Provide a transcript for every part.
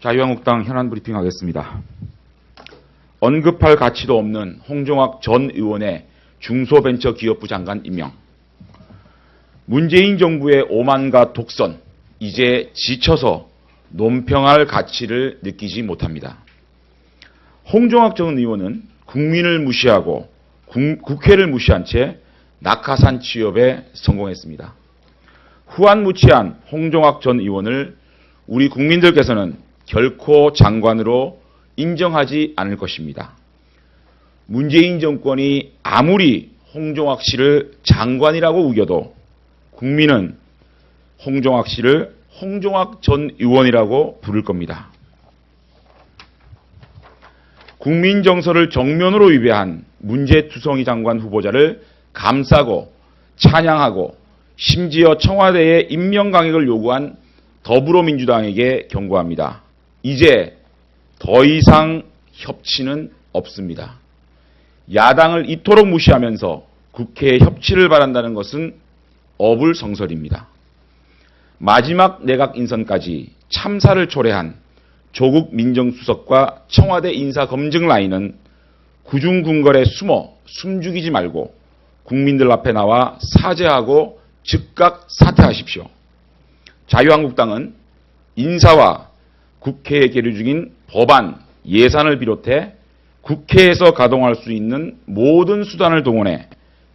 자유한국당 현안 브리핑 하겠습니다. 언급할 가치도 없는 홍종학 전 의원의 중소벤처기업부 장관 임명. 문재인 정부의 오만과 독선, 이제 지쳐서 논평할 가치를 느끼지 못합니다. 홍종학 전 의원은 국민을 무시하고 국- 국회를 무시한 채 낙하산 취업에 성공했습니다. 후한무치한 홍종학 전 의원을 우리 국민들께서는 결코 장관으로 인정하지 않을 것입니다. 문재인 정권이 아무리 홍종학 씨를 장관이라고 우겨도 국민은 홍종학 씨를 홍종학 전 의원이라고 부를 겁니다. 국민 정서를 정면으로 위배한 문재투성이 장관 후보자를 감싸고 찬양하고 심지어 청와대에 임명 강행을 요구한 더불어민주당에게 경고합니다. 이제 더 이상 협치는 없습니다. 야당을 이토록 무시하면서 국회에 협치를 바란다는 것은 어불성설입니다. 마지막 내각 인선까지 참사를 초래한 조국 민정수석과 청와대 인사 검증 라인은 구중궁궐에 숨어 숨죽이지 말고 국민들 앞에 나와 사죄하고 즉각 사퇴하십시오. 자유한국당은 인사와 국회에 계류 중인 법안, 예산을 비롯해 국회에서 가동할 수 있는 모든 수단을 동원해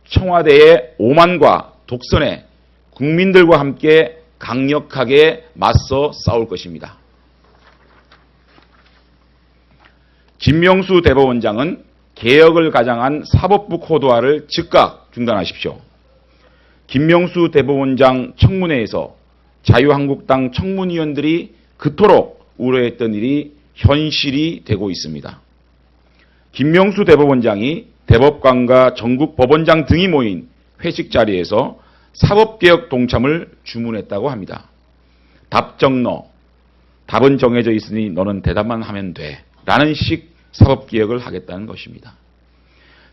청와대의 오만과 독선에 국민들과 함께 강력하게 맞서 싸울 것입니다. 김명수 대법원장은 개혁을 가장한 사법부 코드화를 즉각 중단하십시오. 김명수 대법원장 청문회에서 자유한국당 청문위원들이 그토록 우려했던 일이 현실이 되고 있습니다. 김명수 대법원장이 대법관과 전국 법원장 등이 모인 회식 자리에서 사법개혁 동참을 주문했다고 합니다. 답정너, 답은 정해져 있으니 너는 대답만 하면 돼. 라는 식 사법개혁을 하겠다는 것입니다.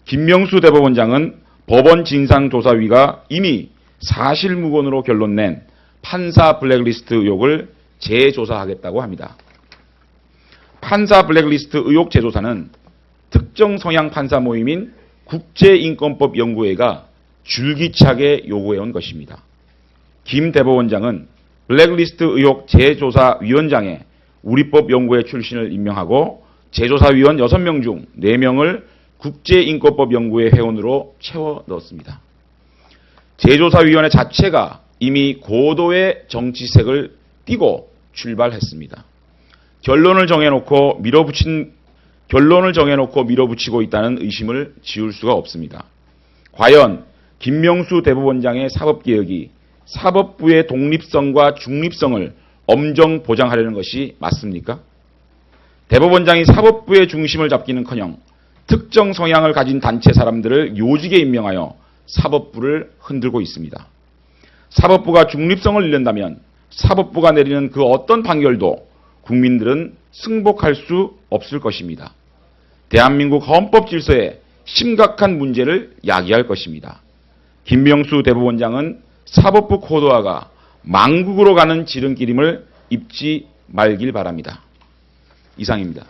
김명수 대법원장은 법원 진상조사위가 이미 사실무근으로 결론낸 판사 블랙리스트 의혹을 재조사하겠다고 합니다. 판사 블랙리스트 의혹 재조사는 특정 성향 판사 모임인 국제인권법 연구회가 줄기차게 요구해온 것입니다. 김 대법원장은 블랙리스트 의혹 재조사위원장에 우리법 연구회 출신을 임명하고 재조사위원 6명 중 4명을 국제인권법 연구회 회원으로 채워 넣었습니다. 재조사위원회 자체가 이미 고도의 정치색을 띠고 출발했습니다. 결론을 정해놓고 밀어붙인 결론을 정해놓고 밀어붙이고 있다는 의심을 지울 수가 없습니다. 과연 김명수 대법원장의 사법개혁이 사법부의 독립성과 중립성을 엄정 보장하려는 것이 맞습니까? 대법원장이 사법부의 중심을 잡기는커녕 특정 성향을 가진 단체 사람들을 요직에 임명하여 사법부를 흔들고 있습니다. 사법부가 중립성을 잃는다면 사법부가 내리는 그 어떤 판결도 국민들은 승복할 수 없을 것입니다. 대한민국 헌법 질서에 심각한 문제를 야기할 것입니다. 김명수 대법원장은 사법부 코드화가 망국으로 가는 지름길임을 잊지 말길 바랍니다. 이상입니다.